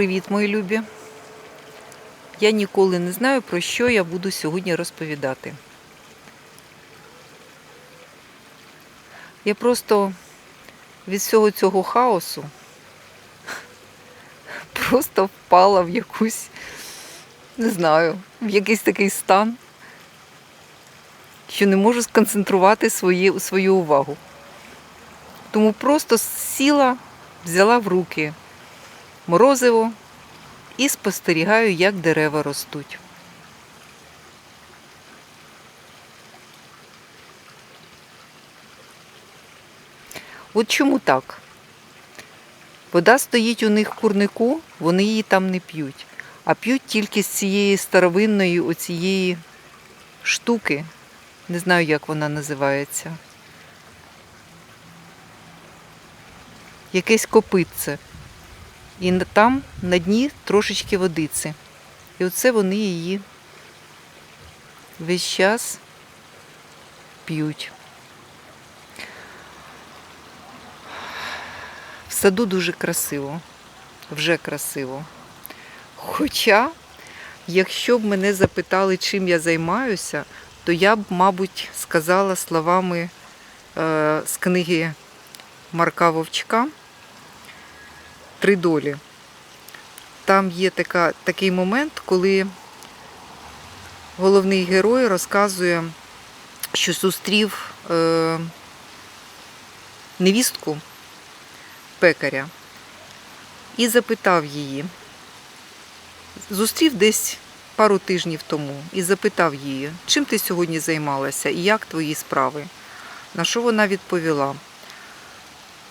Привіт, мої любі. Я ніколи не знаю, про що я буду сьогодні розповідати. Я просто від всього цього хаосу просто впала в якусь, не знаю, в якийсь такий стан, що не можу сконцентрувати свої, свою увагу. Тому просто сіла, взяла в руки морозиво і спостерігаю, як дерева ростуть. От чому так? Вода стоїть у них в курнику, вони її там не п'ють, а п'ють тільки з цієї старовинної оцієї штуки. Не знаю, як вона називається. Якесь копитце. І там на дні трошечки водиці. І оце вони її весь час п'ють. В саду дуже красиво, вже красиво. Хоча, якщо б мене запитали, чим я займаюся, то я б, мабуть, сказала словами е, з книги Марка Вовчка Три долі. Там є така, такий момент, коли головний герой розказує, що зустрів е, невістку пекаря і запитав її. Зустрів десь пару тижнів тому і запитав її, чим ти сьогодні займалася і як твої справи. На що вона відповіла?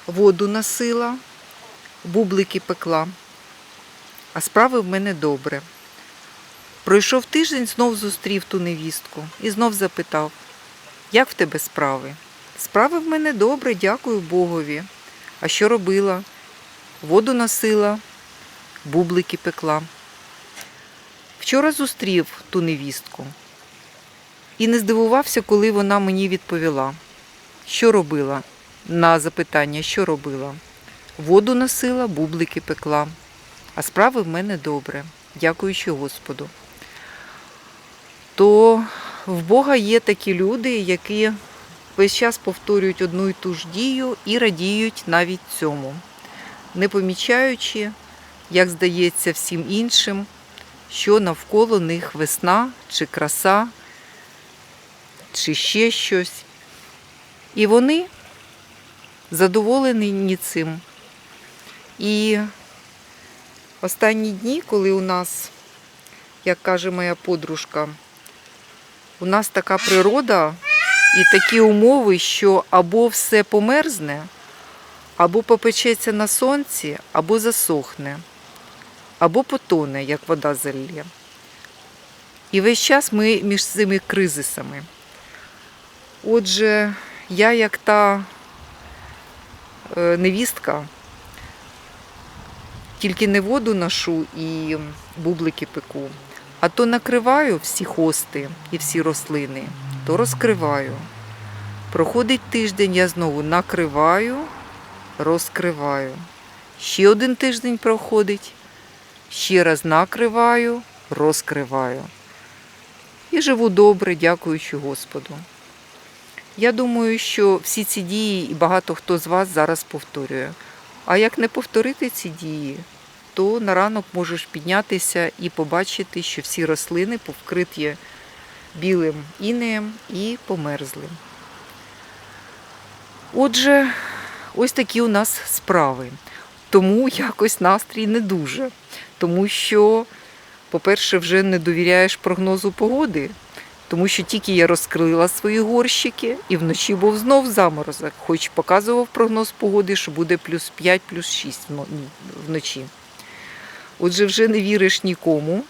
Воду носила, бублики пекла, а справи в мене добре. Пройшов тиждень, знов зустрів ту невістку і знов запитав, як в тебе справи? Справи в мене добре, дякую Богові. А що робила? Воду носила, бублики пекла. Вчора зустрів ту невістку і не здивувався, коли вона мені відповіла, що робила на запитання, що робила. Воду носила, бублики пекла, а справи в мене добре, дякуючи Господу. То в Бога є такі люди, які весь час повторюють одну і ту ж дію і радіють навіть цьому, не помічаючи, як здається всім іншим, що навколо них весна чи краса, чи ще щось. І вони задоволені цим. І останні дні, коли у нас, як каже моя подружка, у нас така природа і такі умови, що або все померзне, або попечеться на сонці, або засохне, або потоне, як вода зальє. І весь час ми між цими кризисами. Отже, я як та е, невістка, тільки не воду ношу і бублики пеку, а то накриваю всі хости і всі рослини, то розкриваю. Проходить тиждень, я знову накриваю, розкриваю. Ще один тиждень проходить, ще раз накриваю, розкриваю. І живу добре, дякуючи Господу. Я думаю, що всі ці дії і багато хто з вас зараз повторює. А як не повторити ці дії, то на ранок можеш піднятися і побачити, що всі рослини повкриті білим інеєм і померзли. Отже, ось такі у нас справи. Тому якось настрій не дуже. Тому що, по-перше, вже не довіряєш прогнозу погоди, тому що тільки я розкрила свої горщики, і вночі був знов заморозок, хоч показував прогноз погоди, що буде плюс 5, плюс 6 вночі. Отже, вже не віриш нікому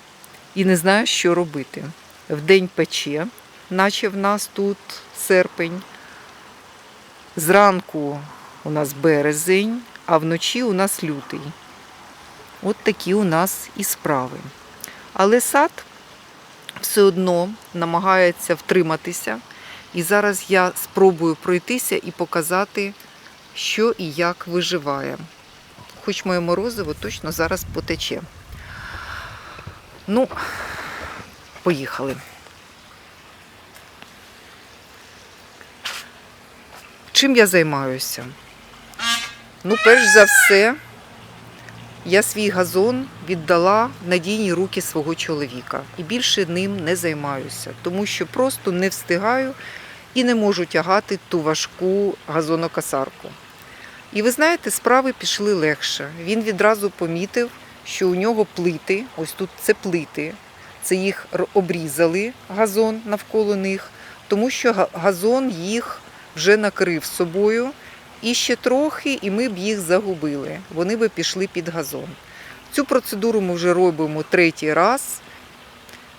і не знаєш, що робити. Вдень пече, наче в нас тут серпень. Зранку у нас березень, а вночі у нас лютий. От такі у нас і справи. Але сад все одно намагається втриматися. І зараз я спробую пройтися і показати, що і як виживає. хоч моє морозиво точно зараз потече. Ну, поїхали. Чим я займаюся? Ну, перш за все, я свій газон віддала в надійні руки свого чоловіка і більше ним не займаюся, тому що просто не встигаю і не можу тягати ту важку газонокосарку. І ви знаєте, справи пішли легше. Він відразу помітив, що у нього плити, ось тут це плити, це їх обрізали газон навколо них, тому що газон їх вже накрив собою. І ще трохи, і ми б їх загубили. Вони би пішли під газон. Цю процедуру ми вже робимо третій раз.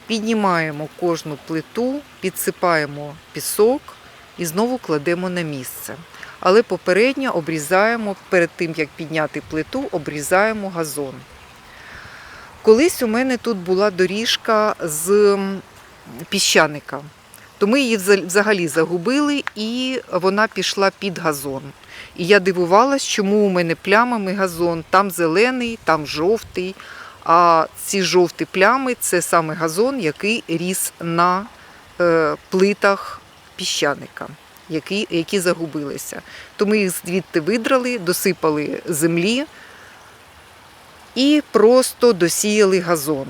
Піднімаємо кожну плиту, підсипаємо пісок і знову кладемо на місце. Але попередньо обрізаємо, перед тим як підняти плиту, обрізаємо газон. Колись у мене тут була доріжка з піщаника, то ми її взагалі загубили і вона пішла під газон. І я дивувалась, чому у мене плямами газон, там зелений, там жовтий. А ці жовті плями це саме газон, який ріс на е, плитах піщаника, які, які загубилися. То ми їх звідти видрали, досипали землі і просто досіяли газон,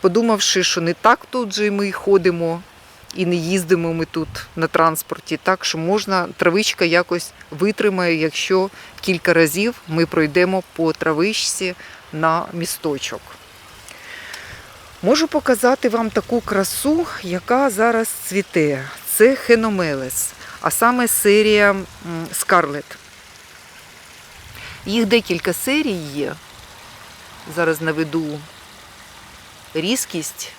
подумавши, що не так тут же ми ходимо і не їздимо ми тут на транспорті, так що можна, травичка якось витримає, якщо кілька разів ми пройдемо по травичці на місточок. Можу показати вам таку красу, яка зараз цвіте. Це хеномелес, а саме серія Скарлет. Їх декілька серій є. Зараз наведу різкість,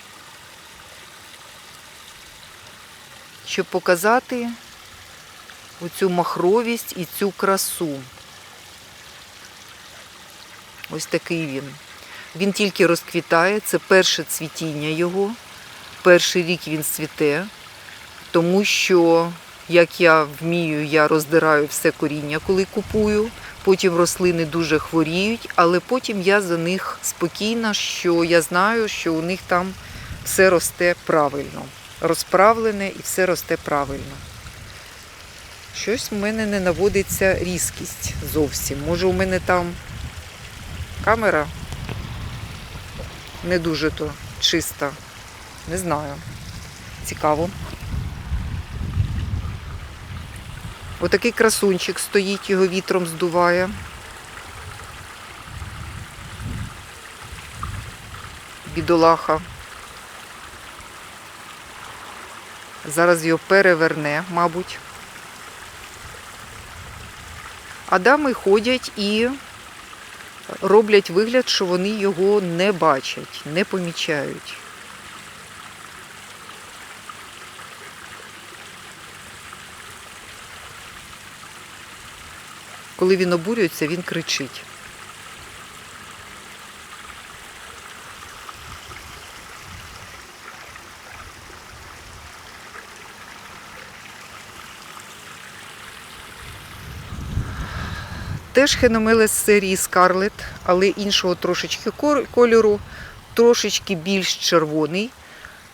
щоб показати оцю махровість і цю красу. Ось такий він. Він тільки розквітає, це перше цвітіння його. Перший рік він цвіте, тому що, як я вмію, я роздираю все коріння, коли купую. Потім рослини дуже хворіють, але потім я за них спокійна, що я знаю, що у них там все росте правильно, розправлене і все росте правильно. Щось в мене не наводиться різкість зовсім. Може, у мене там камера не дуже то чиста. Не знаю. Цікаво. Отакий красунчик стоїть, його вітром здуває. Бідолаха. Зараз його переверне, мабуть. А дами ходять і роблять вигляд, що вони його не бачать, не помічають. Коли він обурюється, він кричить. Теж хеномелес серії Скарлет, але іншого трошечки кольору, трошечки більш червоний.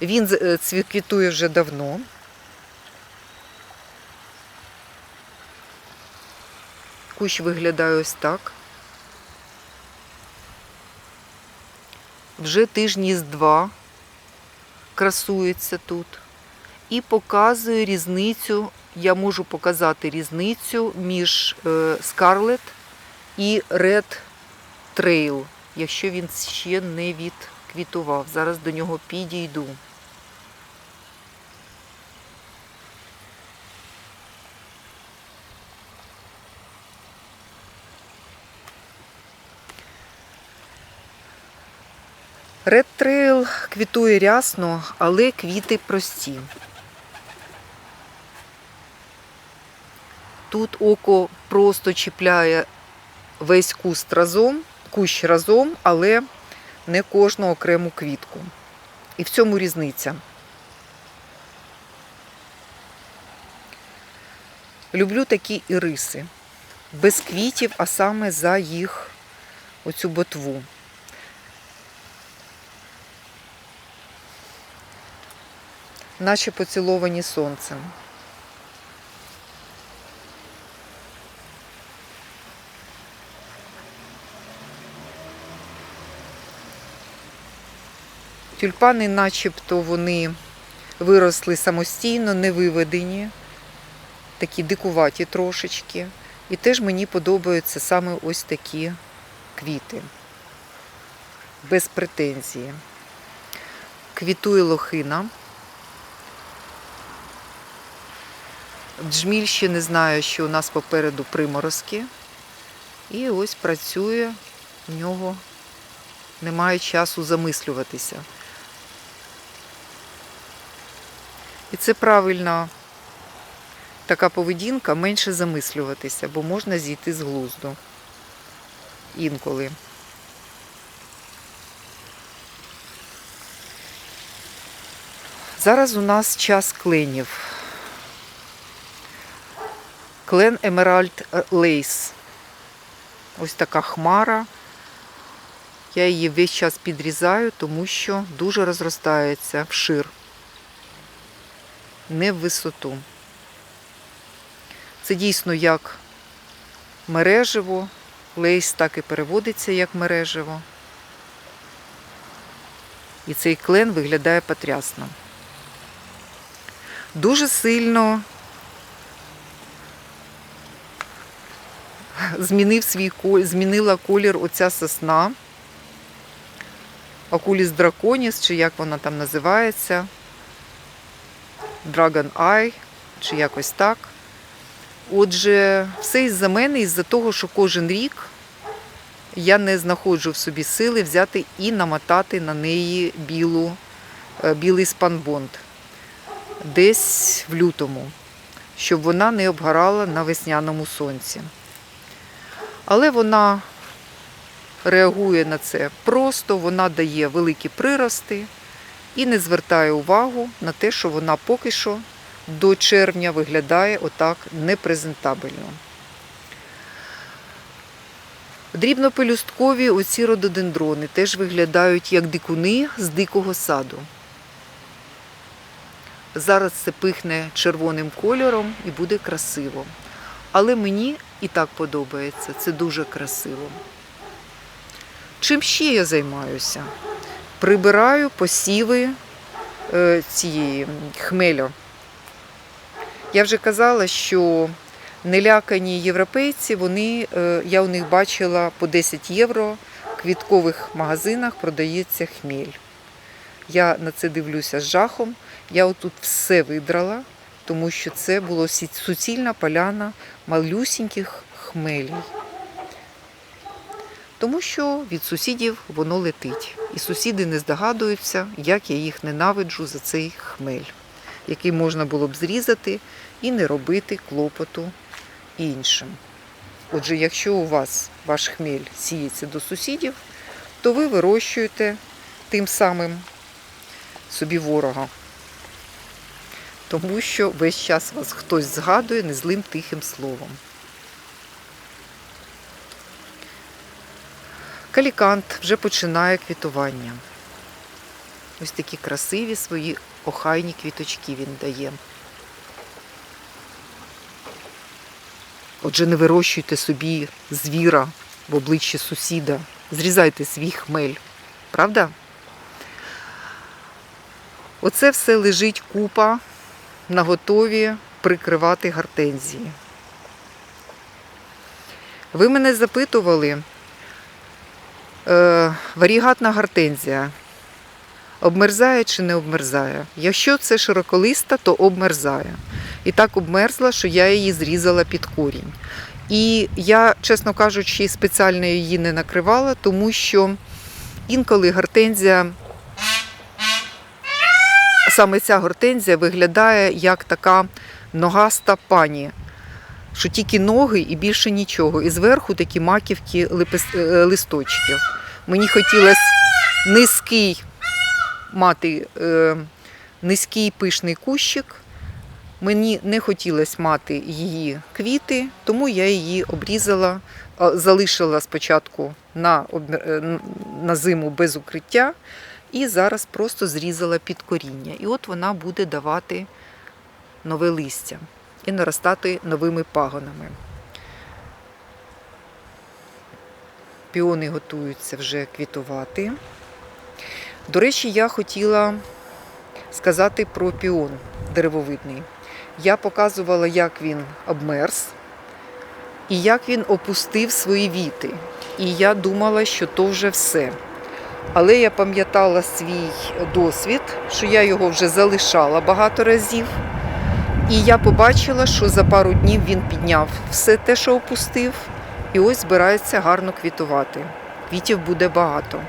Він е, цвітує вже давно. Кущ виглядає ось так. Вже тижні з два красується тут. І показує різницю, я можу показати різницю між е, Scarlet і Red Trail, якщо він ще не відквітував. Зараз до нього підійду. Red Trail квітує рясно, але квіти прості. Тут око просто чіпляє весь куст разом, кущ разом, але не кожну окрему квітку. І в цьому різниця. Люблю такі іриси. Без квітів, а саме за їх оцю ботву. Наче поціловані сонцем. Тюльпани, начебто, вони виросли самостійно, не виведені, такі дикуваті трошечки. І теж мені подобаються саме ось такі квіти. Без претензії. Квітує лохина. Джміль ще не знаю, що у нас попереду приморозки. І ось працює, в нього немає часу замислюватися. І це правильна така поведінка, менше замислюватися, бо можна зійти з глузду інколи. Зараз у нас час кленів. Клен Емеральд Лейс. Ось така хмара. Я її весь час підрізаю, тому що дуже розростається вшир, не в висоту. Це дійсно як мережево. Лейс так і переводиться як мережево. І цей клен виглядає потрясно. Дуже сильно змінив свій змінила колір оця сосна. Окуліс драконіс, чи як вона там називається. Dragon Eye, чи якось так. Отже, все із-за мене, із-за того, що кожен рік я не знаходжу в собі сили взяти і намотати на неї білу, е, білий спанбонд десь в лютому, щоб вона не обгорала на весняному сонці. Але вона реагує на це просто, вона дає великі прирости і не звертає увагу на те, що вона поки що до червня виглядає отак непрезентабельно. Дрібнопелюсткові оці рододендрони теж виглядають як дикуни з дикого саду. Зараз це пихне червоним кольором і буде красиво. Але мені і так подобається, це дуже красиво. Чим ще я займаюся? Прибираю посіви е, цієї хмелю. Я вже казала, що нелякані європейці, вони, е, я у них бачила по 10 євро в квіткових магазинах продається хмель. Я на це дивлюся з жахом. Я отут все видрала, тому що це було сі- суцільна поляна малюсіньких хмелей. Тому що від сусідів воно летить. І сусіди не здогадуються, як я їх ненавиджу за цей хмель, який можна було б зрізати і не робити клопоту іншим. Отже, якщо у вас ваш хмель сіється до сусідів, то ви вирощуєте тим самим собі ворога. Тому що весь час вас хтось згадує незлим тихим словом. Калікант вже починає квітування. Ось такі красиві свої охайні квіточки він дає. Отже, не вирощуйте собі звіра в обличчі сусіда. Зрізайте свій хмель. Правда? Оце все лежить купа на готові прикривати гортензії. Ви мене запитували, варігатна гортензія обмерзає чи не обмерзає? Якщо це широколиста, то обмерзає. І так обмерзла, що я її зрізала під корінь. І я, чесно кажучи, спеціально її не накривала, тому що інколи гортензія саме ця гортензія виглядає як така ногаста пані, що тільки ноги і більше нічого. І зверху такі маківки е, листочків. Мені хотілося низький мати е, низький пишний кущик Мені не хотілося мати її квіти, тому я її обрізала, залишила спочатку на, е, на зиму без укриття і зараз просто зрізала під коріння. І от вона буде давати нове листя і наростати новими пагонами. Піони готуються вже квітувати. До речі, я хотіла сказати про піон деревовидний. Я показувала, як він обмерз і як він опустив свої віти. І я думала, що то вже все. Але я пам'ятала свій досвід, що я його вже залишала багато разів. І я побачила, що за пару днів він підняв все те, що опустив, і ось збирається гарно квітувати. Квітів буде багато.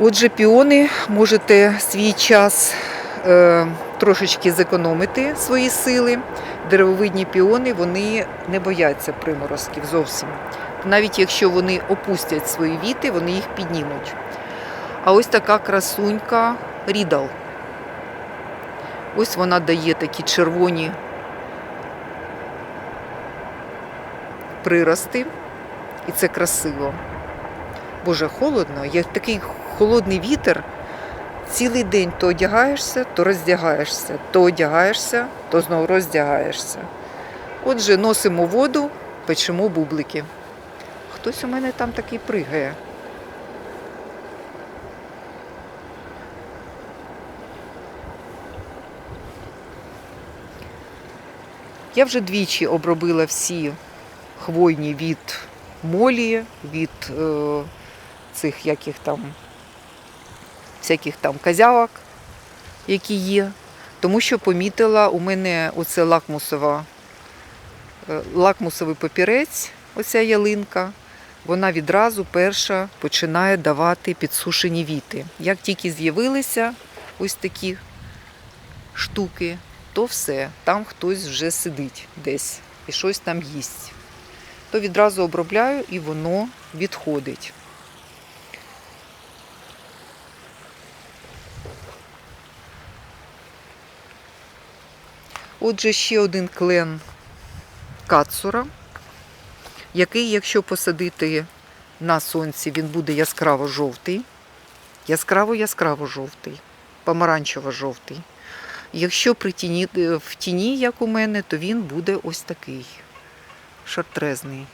Отже, піони можете свій час е, трошечки зекономити свої сили. Деревовидні піони вони не бояться приморозків зовсім. Навіть якщо вони опустять свої віти, вони їх піднімуть. А ось така красунька рідал. Ось вона дає такі червоні прирости, і це красиво. Боже, холодно, є такий холодний вітер. Цілий день то одягаєшся, то роздягаєшся, то одягаєшся, то знову роздягаєшся. Отже, носимо воду, печемо бублики. Хтось у мене там такий пригає. Я вже двічі обробила всі хвойні від молі, від е, цих яких там всяких там козявок, які є. Тому що помітила у мене оце лакмусова, е, лакмусовий папірець, оця ялинка, вона відразу перша починає давати підсушені віти. Як тільки з'явилися ось такі штуки, то все, там хтось вже сидить десь і щось там їсть. То відразу обробляю і воно відходить. Отже, ще один клен кацура, який, якщо посадити на сонці, він буде яскраво жовтий, яскраво-яскраво жовтий, помаранчево-жовтий. Якщо при тіні, е, в тіні, як у мене, то він буде ось такий шартрезний.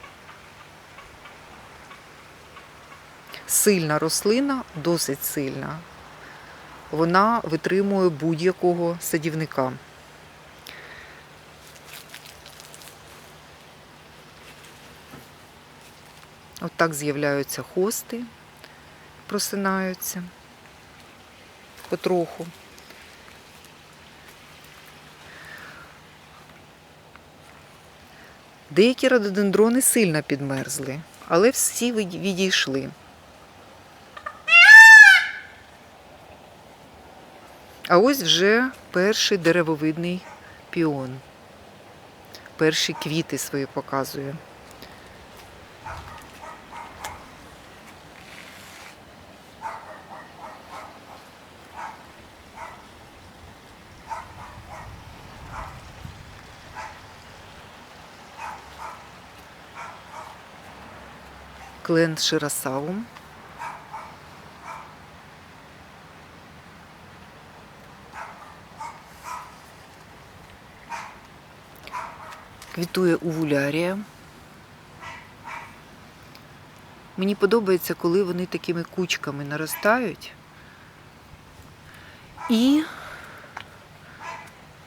Сильна рослина, досить сильна. Вона витримує будь-якого садівника. От з'являються хости, просинаються потроху. Деякі рододендрони сильно підмерзли, але всі відійшли. А ось вже перший деревовидний піон. Перші квіти свої показує. Клен Ширасавум. Квітує увулярія. Мені подобається, коли вони такими кучками наростають. І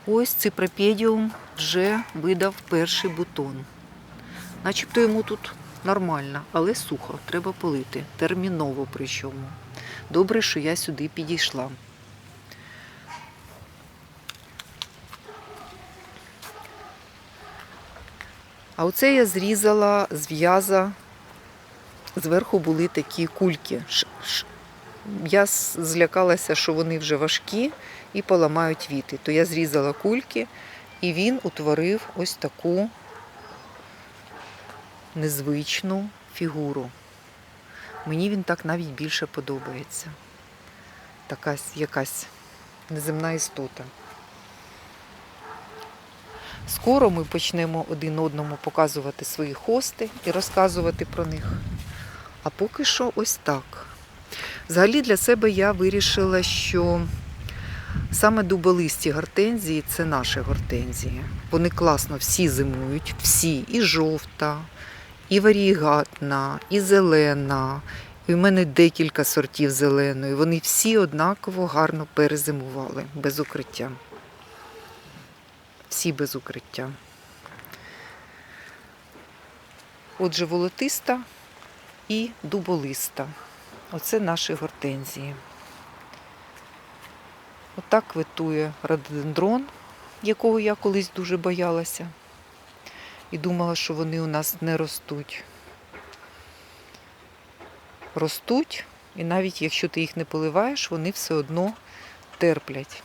ось ципропедіум вже видав перший бутон. Начебто йому тут нормально, але сухо, треба полити. Терміново причому. Добре, що я сюди підійшла. А оце я зрізала з в'яза. Зверху були такі кульки. Я злякалася, що вони вже важкі і поламають віти. То я зрізала кульки, і він утворив ось таку незвичну фігуру. Мені він так навіть більше подобається. Така якась неземна істота. Скоро ми почнемо один одному показувати свої хости і розказувати про них. А поки що ось так. Взагалі для себе я вирішила, що саме дуболисті гортензії це наші гортензії. Вони класно всі зимують, всі, і жовта, і варігатна, і зелена. І в мене декілька сортів зеленої. Вони всі однаково гарно перезимували без укриття. Всі без укриття. Отже, волотиста і дуболиста. Оце наші гортензії. Отак квитує рододендрон, якого я колись дуже боялася. І думала, що вони у нас не ростуть. Ростуть, і навіть якщо ти їх не поливаєш, вони все одно терплять.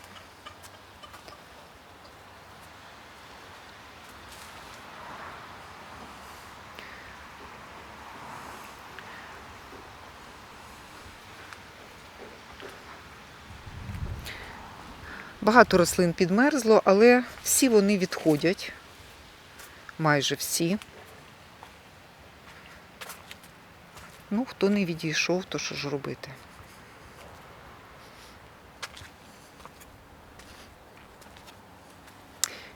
Багато рослин підмерзло, але всі вони відходять. Майже всі. Ну, хто не відійшов, то що ж робити?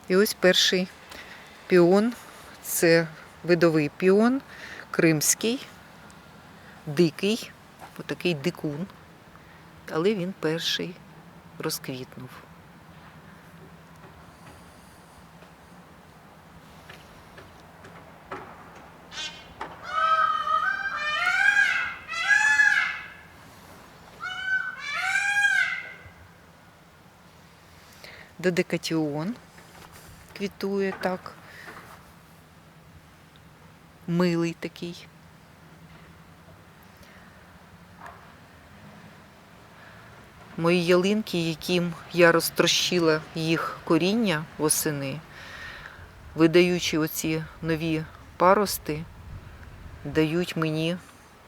І ось перший піон. Це видовий піон, кримський, дикий, отакий дикун. Але він перший розквітнув. Додекатіон квітує так. Милий такий. Мої ялинки, яким я розтрощила їх коріння восени, видаючи оці нові парости, дають мені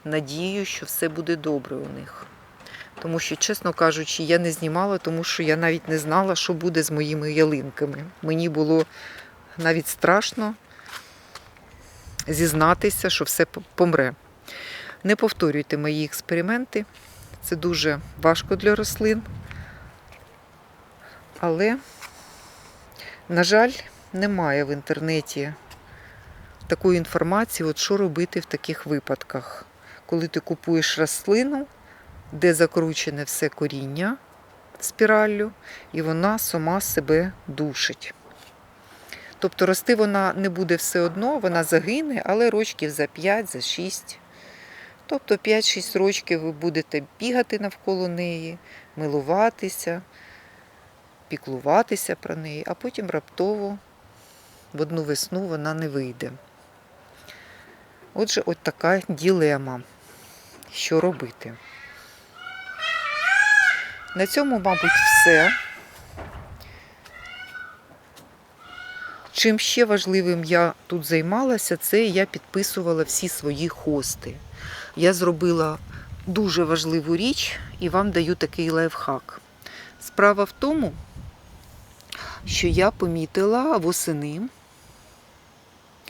надію, що все буде добре у них. Тому що, чесно кажучи, я не знімала, тому що я навіть не знала, що буде з моїми ялинками. Мені було навіть страшно зізнатися, що все помре. Не повторюйте мої експерименти. Це дуже важко для рослин. Але, на жаль, немає в інтернеті такої інформації, от що робити в таких випадках, коли ти купуєш рослину, де закручене все коріння спіраллю, і вона сама себе душить. Тобто рости вона не буде все одно, вона загине, але рочків за 5, за 6. Тобто 5-6 рочків ви будете бігати навколо неї, милуватися, піклуватися про неї, а потім раптово в одну весну вона не вийде. Отже, от така ділема. Що робити? На цьому, мабуть, все. Чим ще важливим я тут займалася, це я підписувала всі свої хости. Я зробила дуже важливу річ і вам даю такий лайфхак. Справа в тому, що я помітила восени,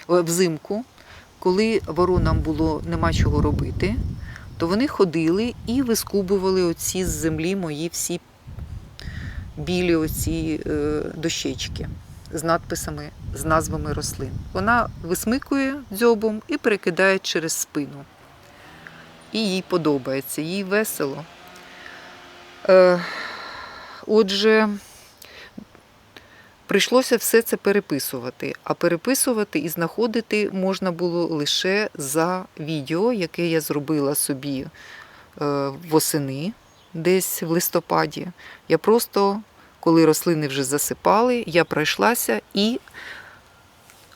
взимку, коли воронам було нема чого робити, то вони ходили і вискубували оці з землі мої всі білі оці е, дощечки з надписами, з назвами рослин. Вона висмикує дзьобом і перекидає через спину. І їй подобається, їй весело. Е, отже, прийшлося все це переписувати. А переписувати і знаходити можна було лише за відео, яке я зробила собі е, восени, десь в листопаді. Я просто, коли рослини вже засипали, я пройшлася і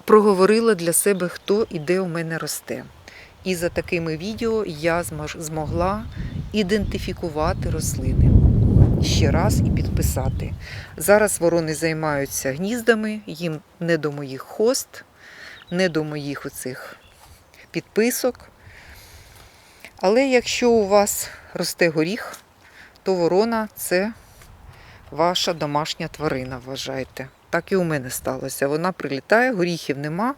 проговорила для себе, хто і де у мене росте. І за такими відео я змогла ідентифікувати рослини ще раз і підписати. Зараз ворони займаються гніздами, їм не до моїх хост, не до моїх оцих підписок. Але якщо у вас росте горіх, то ворона це ваша домашня тварина, вважайте. Так і у мене сталося. Вона прилітає, горіхів нема,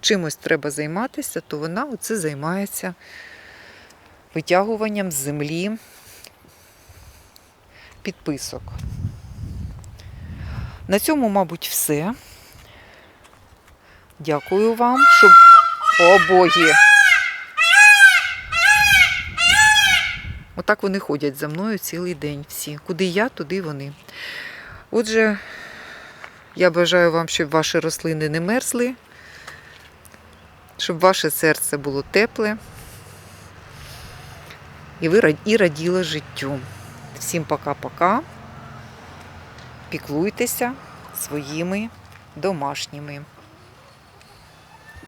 чимось треба займатися, то вона оце займається витягуванням з землі підписок. На цьому, мабуть, все. Дякую вам, щоб. О боги! Отак вони ходять за мною цілий день всі. Куди я, туди вони. Отже, я бажаю вам, щоб ваші рослини не мерзли, щоб ваше серце було тепле. І ви рад- і раділи життю. Всім пока-пока. Піклуйтеся своїми домашніми.